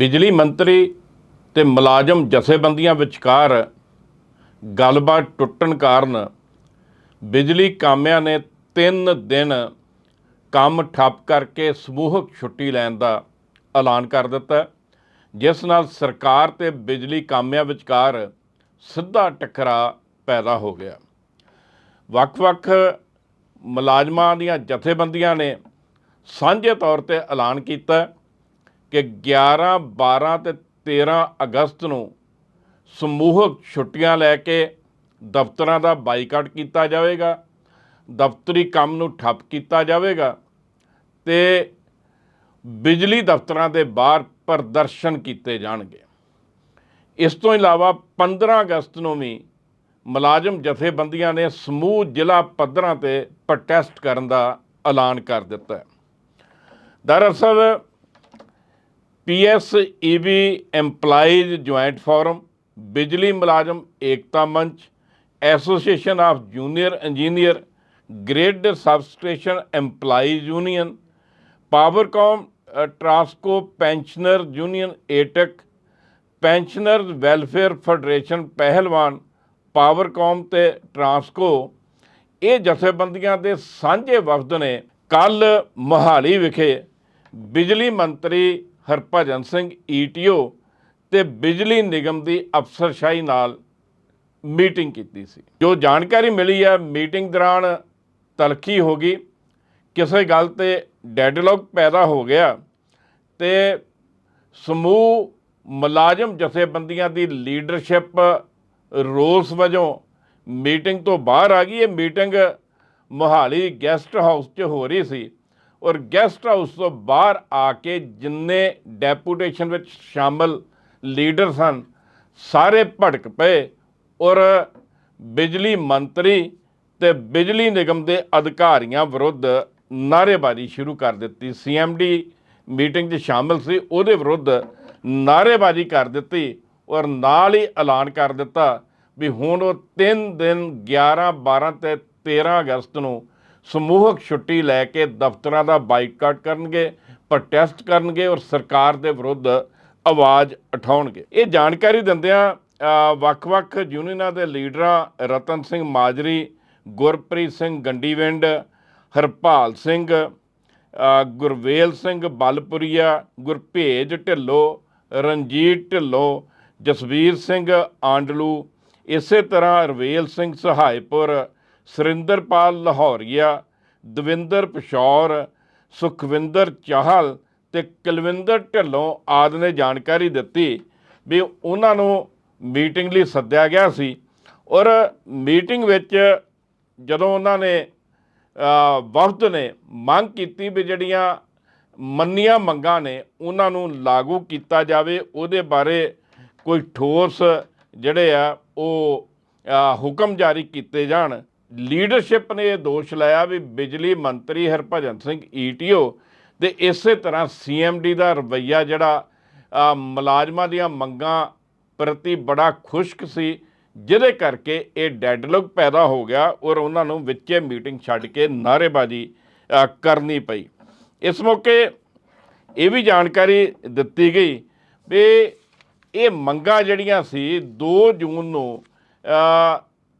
ਬਿਜਲੀ ਮੰਤਰੀ ਤੇ ਮੁਲਾਜ਼ਮ ਜਥੇਬੰਦੀਆਂ ਵਿਚਕਾਰ ਗੱਲਬਾਤ ਟੁੱਟਣ ਕਾਰਨ ਬਿਜਲੀ ਕਾਮਿਆਂ ਨੇ 3 ਦਿਨ ਕੰਮ ਠੱਪ ਕਰਕੇ ਸਮੂਹਕ ਛੁੱਟੀ ਲੈਣ ਦਾ ਐਲਾਨ ਕਰ ਦਿੱਤਾ, ਜਿਸ ਨਾਲ ਸਰਕਾਰ ਤੇ ਬਿਜਲੀ ਕਾਮਿਆਂ ਵਿਚਕਾਰ ਸਿੱਧਾ ਟਕਰਾਅ ਪੈਦਾ ਹੋ ਗਿਆ। ਵੱਖ-ਵੱਖ ਮੁਲਾਜ਼ਮਾਂ ਦੀਆਂ ਜਥੇਬੰਦੀਆਂ ਨੇ ਸਾਂਝੇ ਤੌਰ ਤੇ ਐਲਾਨ ਕੀਤਾ ਕਿ 11, 12 ਤੇ 13 ਅਗਸਤ ਨੂੰ ਸਮੂਹਕ ਛੁੱਟੀਆਂ ਲੈ ਕੇ ਦਫ਼ਤਰਾਂ ਦਾ ਬਾਈਕਾਟ ਕੀਤਾ ਜਾਵੇਗਾ ਦਫ਼ਤਰੀ ਕੰਮ ਨੂੰ ਠੱਪ ਕੀਤਾ ਜਾਵੇਗਾ ਤੇ ਬਿਜਲੀ ਦਫ਼ਤਰਾਂ ਦੇ ਬਾਹਰ ਪ੍ਰਦਰਸ਼ਨ ਕੀਤੇ ਜਾਣਗੇ। ਇਸ ਤੋਂ ਇਲਾਵਾ 15 ਅਗਸਤ ਨੂੰ ਵੀ ਮੁਲਾਜ਼ਮ ਜਥੇਬੰਦੀਆਂ ਨੇ ਸਮੂਹ ਜ਼ਿਲ੍ਹਾ ਪੱਧਰਾਂ ਤੇ ਪ੍ਰੋਟੈਸਟ ਕਰਨ ਦਾ ਐਲਾਨ ਕਰ ਦਿੱਤਾ ਹੈ। ਦਰਅਸਲ ਪੀਐਸਈਬੀ EMPLOYEES ਜੁਆਇੰਟ ਫੋਰਮ ਬਿਜਲੀ ਮੁਲਾਜ਼ਮ ਏਕਤਾ ਮੰਚ association of junior engineer grid substation EMPLOYEES union Powercom Transco pensioner union AITUC pensioners welfare federation ਪਹਿਲਵਾਨ ਪਾਵਰਕਾਮ ਤੇ ਟਰਾਂਸਕੋ ਇਹ ਜਥੇਬੰਦੀਆਂ ਦੇ ਸਾਂਝੇ ਵਫਦ ਨੇ ਕੱਲ ਮੋਹਾਲੀ ਵਿਖੇ ਬਿਜਲੀ ਮੰਤਰੀ ਹਰਭਜਨ ਸਿੰਘ ਈਟੀਓ ਤੇ ਬਿਜਲੀ ਨਿਗਮ ਦੀ ਅਫਸਰਸ਼ਾਹੀ ਨਾਲ ਮੀਟਿੰਗ ਕੀਤੀ ਸੀ। ਜੋ ਜਾਣਕਾਰੀ ਮਿਲੀ ਹੈ, ਮੀਟਿੰਗ ਦੌਰਾਨ ਤਲਖੀ ਹੋ ਗਈ, ਕਿਸੇ ਗੱਲ ਤੇ ਡੈਡਲੌਕ ਪੈਦਾ ਹੋ ਗਿਆ ਤੇ ਸਮੂਹ ਮੁਲਾਜ਼ਮ ਜਥੇਬੰਦੀਆਂ ਦੀ ਲੀਡਰਸ਼ਿਪ ਰੋਲਸ ਵਜੋਂ ਮੀਟਿੰਗ ਤੋਂ ਬਾਹਰ ਆ ਗਈ। ਇਹ ਮੀਟਿੰਗ ਮੋਹਾਲੀ ਗੈਸਟ ਹਾਊਸ 'ਚ ਹੋ ਰਹੀ ਸੀ। ਔਰ ਗੈਸਟ ਹਾਊਸ ਤੋਂ ਬਾਹਰ ਆ ਕੇ ਜਿੰਨੇ ਡੈਪੂਟੇਸ਼ਨ ਵਿੱਚ ਸ਼ਾਮਲ ਲੀਡਰ ਸਨ ਸਾਰੇ ਭੜਕ ਪਏ ਔਰ ਬਿਜਲੀ ਮੰਤਰੀ ਤੇ ਬਿਜਲੀ ਨਿਗਮ ਦੇ ਅਧਿਕਾਰੀਆਂ ਵਿਰੁੱਧ ਨਾਅਰੇਬਾਜ਼ੀ ਸ਼ੁਰੂ ਕਰ ਦਿੱਤੀ। ਸੀਐਮਡੀ ਮੀਟਿੰਗ 'ਚ ਸ਼ਾਮਲ ਸੀ, ਉਹਦੇ ਵਿਰੁੱਧ ਨਾਅਰੇਬਾਜ਼ੀ ਕਰ ਦਿੱਤੀ ਔਰ ਨਾਲ ਹੀ ਐਲਾਨ ਕਰ ਦਿੱਤਾ ਵੀ ਹੁਣ ਉਹ 3 ਦਿਨ 11 12 ਤੇ 13 ਅਗਸਤ ਨੂੰ ਸਮੂਹਕ ਛੁੱਟੀ ਲੈ ਕੇ ਦਫ਼ਤਰਾਂ ਦਾ ਬਾਈਕਾਟ ਕਰਨਗੇ, ਪ੍ਰੋਟੈਸਟ ਕਰਨਗੇ ਔਰ ਸਰਕਾਰ ਦੇ ਵਿਰੁੱਧ ਆਵਾਜ਼ ਉਠਾਉਣਗੇ। ਇਹ ਜਾਣਕਾਰੀ ਦਿੰਦਿਆਂ ਵੱਖ-ਵੱਖ ਯੂਨੀਅਨਾਂ ਦੇ ਲੀਡਰਾਂ ਰਤਨ ਸਿੰਘ ਮਾਜਰੀ, ਗੁਰਪ੍ਰੀਤ ਸਿੰਘ ਗੰਡੀਵਿੰਡ, ਹਰਪਾਲ ਸਿੰਘ ਗੁਰਵੇਲ ਸਿੰਘ ਬਲਪੁਰੀਆ, ਗੁਰਭੇਜ ਢਿੱਲੋਂ, ਰਣਜੀਤ ਢਿੱਲੋਂ, ਜਸਵੀਰ ਸਿੰਘ ਆਂਡਲੂ, ਇਸੇ ਤਰ੍ਹਾਂ ਰਵੇਲ ਸਿੰਘ ਸਹਾਇਪੁਰ ਸੁਰਿੰਦਰਪਾਲ ਲਾਹੌਰੀਆ, ਦਵਿੰਦਰ ਪਿਸ਼ੌਰ, ਸੁਖਵਿੰਦਰ ਚਾਹਲ ਤੇ ਕੁਲਵਿੰਦਰ ਢਿੱਲੋਂ ਆਦਿ ਨੇ ਜਾਣਕਾਰੀ ਦਿੱਤੀ ਵੀ ਉਹਨਾਂ ਨੂੰ ਮੀਟਿੰਗ ਲਈ ਸੱਦਿਆ ਗਿਆ ਸੀ। ਔਰ ਮੀਟਿੰਗ ਵਿੱਚ ਜਦੋਂ ਉਹਨਾਂ ਨੇ ਵਫਦ ਨੇ ਮੰਗ ਕੀਤੀ ਵੀ ਜਿਹੜੀਆਂ ਮੰਨੀਆਂ ਮੰਗਾਂ ਨੇ ਉਹਨਾਂ ਨੂੰ ਲਾਗੂ ਕੀਤਾ ਜਾਵੇ, ਉਹਦੇ ਬਾਰੇ ਕੋਈ ਠੋਸ ਜਿਹੜੇ ਆ, ਉਹ ਹੁਕਮ ਜਾਰੀ ਕੀਤੇ ਜਾਣ। ਲੀਡਰਸ਼ਿਪ ਨੇ ਇਹ ਦੋਸ਼ ਲਾਇਆ ਵੀ ਬਿਜਲੀ ਮੰਤਰੀ ਹਰਭਜਨ ਸਿੰਘ ਈਟੀਓ ਤੇ ਇਸੇ ਤਰ੍ਹਾਂ ਸੀਐਮਡੀ ਦਾ ਰਵੱਈਆ ਜਿਹੜਾ ਮੁਲਾਜ਼ਮਾਂ ਦੀਆਂ ਮੰਗਾਂ ਪ੍ਰਤੀ ਬੜਾ ਖੁਸ਼ਕ ਸੀ, ਜਿਹਦੇ ਕਰਕੇ ਇਹ ਡੈਡਲੌਕ ਪੈਦਾ ਹੋ ਗਿਆ ਔਰ ਉਹਨਾਂ ਨੂੰ ਵਿੱਚੇ ਮੀਟਿੰਗ ਛੱਡ ਕੇ ਨਾਅਰੇਬਾਜ਼ੀ ਕਰਨੀ ਪਈ। ਇਸ ਮੌਕੇ ਇਹ ਵੀ ਜਾਣਕਾਰੀ ਦਿੱਤੀ ਗਈ ਵੀ ਇਹ ਮੰਗਾਂ ਜਿਹੜੀਆਂ ਸੀ 2 ਜੂਨ ਨੂੰ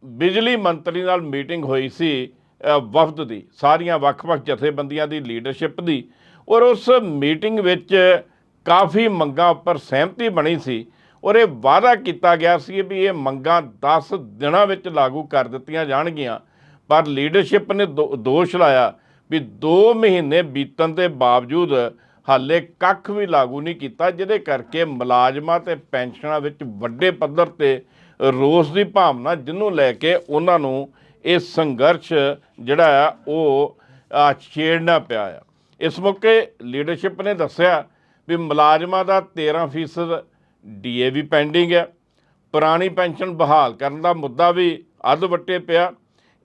ਬਿਜਲੀ ਮੰਤਰੀ ਨਾਲ ਮੀਟਿੰਗ ਹੋਈ ਸੀ ਵਫਦ ਦੀ, ਸਾਰੀਆਂ ਵੱਖ-ਵੱਖ ਜਥੇਬੰਦੀਆਂ ਦੀ ਲੀਡਰਸ਼ਿਪ ਦੀ। ਔਰ ਉਸ ਮੀਟਿੰਗ ਵਿੱਚ ਕਾਫੀ ਮੰਗਾਂ ਉੱਪਰ ਸਹਿਮਤੀ ਬਣੀ ਸੀ। ਔਰ ਇਹ ਵਾਅਦਾ ਕੀਤਾ ਗਿਆ ਸੀ ਵੀ ਇਹ ਮੰਗਾਂ 10 ਦਿਨਾਂ ਵਿੱਚ ਲਾਗੂ ਕਰ ਦਿੱਤੀਆਂ ਜਾਣਗੀਆਂ। ਪਰ ਲੀਡਰਸ਼ਿਪ ਨੇ ਦੋ- ਦੋਸ਼ ਲਾਇਆ ਵੀ 2 ਮਹੀਨੇ ਬੀਤਣ ਦੇ ਬਾਵਜੂਦ ਹਾਲੇ ਕੱਖ ਵੀ ਲਾਗੂ ਨਹੀਂ ਕੀਤਾ, ਜਿਹਦੇ ਕਰਕੇ ਮੁਲਾਜ਼ਮਾਂ ਤੇ ਪੈਨਸ਼ਨਾਂ ਵਿੱਚ ਵੱਡੇ ਪੱਧਰ ਤੇ ਰੋਸ ਦੀ ਭਾਵਨਾ ਜਿਹਨੂੰ ਲੈ ਕੇ ਉਹਨਾਂ ਨੂੰ ਇਹ ਸੰਘਰਸ਼ ਜਿਹੜਾ ਆ, ਉਹ ਛੇੜਨਾ ਪਿਆ ਆ। ਇਸ ਮੌਕੇ ਲੀਡਰਸ਼ਿਪ ਨੇ ਦੱਸਿਆ ਵੀ ਮੁਲਾਜ਼ਮਾਂ ਦਾ 13% ਡੀਏ ਵੀ ਪੈਂਡਿੰਗ ਹੈ ਪੁਰਾਣੀ ਪੈਨਸ਼ਨ ਬਹਾਲ ਕਰਨ ਦਾ ਮੁੱਦਾ ਵੀ ਅੱਧ ਵੱਟੇ ਪਿਆ।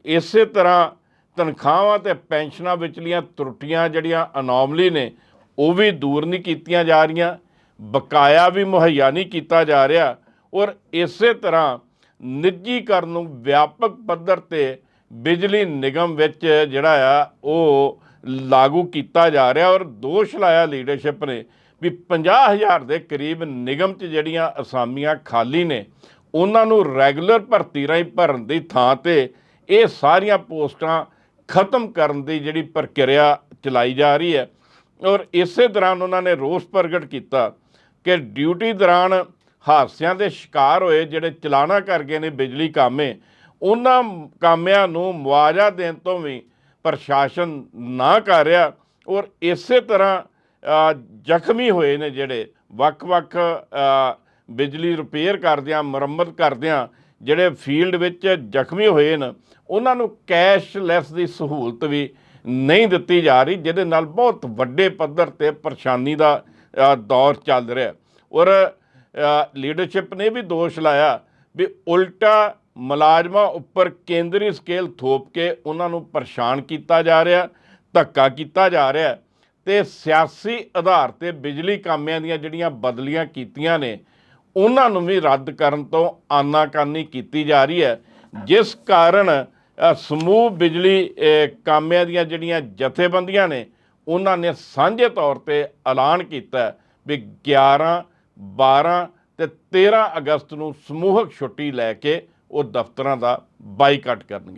ਇਸੇ ਤਰ੍ਹਾਂ ਤਨਖਾਹਾਂ ਤੇ ਪੈਨਸ਼ਨਾਂ ਵਿਚਲੀਆਂ ਤਰੁੱਟੀਆਂ ਜਿਹੜੀਆਂ ਅਨੋਮਲੀ ਨੇ, ਉਹ ਵੀ ਦੂਰ ਨਹੀਂ ਕੀਤੀਆਂ ਜਾ ਰਹੀਆਂ। ਬਕਾਇਆ ਵੀ ਮੁਹੱਈਆ ਨਹੀਂ ਕੀਤਾ ਜਾ ਰਿਹਾ। ਔਰ ਇਸੇ ਤਰ੍ਹਾਂ ਨਿੱਜੀਕਰਨ ਨੂੰ ਵਿਆਪਕ ਪੱਧਰ ਤੇ ਬਿਜਲੀ ਨਿਗਮ ਵਿੱਚ ਜਿਹੜਾ ਆ, ਉਹ ਲਾਗੂ ਕੀਤਾ ਜਾ ਰਿਹਾ ਔਰ ਦੋਸ਼ ਲਾਇਆ ਲੀਡਰਸ਼ਿਪ ਨੇ ਵੀ 50000 ਦੇ ਕਰੀਬ ਨਿਗਮ 'ਚ ਜਿਹੜੀਆਂ ਅਸਾਮੀਆਂ ਖਾਲੀ ਨੇ, ਉਹਨਾਂ ਨੂੰ ਰੈਗੂਲਰ ਭਰਤੀ ਰਾਹੀਂ ਭਰਨ ਦੀ ਥਾਂ ਤੇ ਇਹ ਸਾਰੀਆਂ ਪੋਸਟਾਂ ਖਤਮ ਕਰਨ ਦੀ ਜਿਹੜੀ ਪ੍ਰਕਿਰਿਆ ਚਲਾਈ ਜਾ ਰਹੀ ਹੈ। ਔਰ ਇਸੇ ਦੌਰਾਨ ਉਹਨਾਂ ਨੇ ਰੋਸ ਪ੍ਰਗਟ ਕੀਤਾ ਕਿ ਡਿਊਟੀ ਦੌਰਾਨ ਹਾਦਸਿਆਂ ਦੇ ਸ਼ਿਕਾਰ ਹੋਏ ਜਿਹੜੇ ਚਲਾਣਾ ਕਰ ਗਏ ਨੇ ਬਿਜਲੀ ਕਾਮੇ, ਉਹਨਾਂ ਕਾਮਿਆਂ ਨੂੰ ਮੁਆਵਜ਼ਾ ਦੇਣ ਤੋਂ ਵੀ ਪ੍ਰਸ਼ਾਸਨ ਨਾ ਕਰ ਰਿਹਾ ਔਰ ਇਸੇ ਤਰ੍ਹਾਂ ਜ਼ਖਮੀ ਹੋਏ ਨੇ ਜਿਹੜੇ ਵੱਖ-ਵੱਖ ਬਿਜਲੀ ਰਿਪੇਅਰ ਕਰਦਿਆਂ, ਮੁਰੰਮਤ ਕਰਦਿਆਂ ਜਿਹੜੇ ਫੀਲਡ ਵਿੱਚ ਜ਼ਖਮੀ ਹੋਏ ਨੇ, ਉਹਨਾਂ ਨੂੰ ਕੈਸ਼ਲੈਸ ਦੀ ਸਹੂਲਤ ਵੀ ਨਹੀਂ ਦਿੱਤੀ ਜਾ ਰਹੀ, ਜਿਹਦੇ ਨਾਲ ਬਹੁਤ ਵੱਡੇ ਪੱਧਰ ਤੇ ਪਰੇਸ਼ਾਨੀ ਦਾ ਦੌਰ ਚੱਲ ਰਿਹਾ। ਔਰ ਲੀਡਰਸ਼ਿਪ ਨੇ ਵੀ ਦੋਸ਼ ਲਾਇਆ ਵੀ ਉਲਟਾ ਮੁਲਾਜ਼ਮਾਂ ਉੱਪਰ ਕੇਂਦਰੀ ਸਕੇਲ ਥੋਪ ਕੇ ਉਹਨਾਂ ਨੂੰ ਪਰੇਸ਼ਾਨ ਕੀਤਾ ਜਾ ਰਿਹਾ, ਧੱਕਾ ਕੀਤਾ ਜਾ ਰਿਹਾ ਤੇ ਸਿਆਸੀ ਆਧਾਰ ਤੇ ਬਿਜਲੀ ਕਾਮਿਆਂ ਦੀਆਂ ਜਿਹੜੀਆਂ ਬਦਲੀਆਂ ਕੀਤੀਆਂ ਨੇ, ਉਹਨਾਂ ਨੂੰ ਵੀ ਰੱਦ ਕਰਨ ਤੋਂ ਆਨਾਕਾਨੀ ਕੀਤੀ ਜਾ ਰਹੀ ਹੈ, ਜਿਸ ਕਾਰਨ ਸਮੂਹ ਬਿਜਲੀ ਕਾਮਿਆਂ ਦੀਆਂ ਜਿਹੜੀਆਂ ਜਥੇਬੰਦੀਆਂ ਨੇ, ਉਹਨਾਂ ਨੇ ਸਾਂਝੇ ਤੌਰ ਤੇ ਐਲਾਨ ਕੀਤਾ ਵੀ 11 12 ਤੇ 13 ਅਗਸਤ ਨੂੰ ਸਮੂਹਕ ਛੁੱਟੀ ਲੈ ਕੇ ਉਹ ਦਫ਼ਤਰਾਂ ਦਾ ਬਾਈਕਾਟ ਕਰਨਗੇ।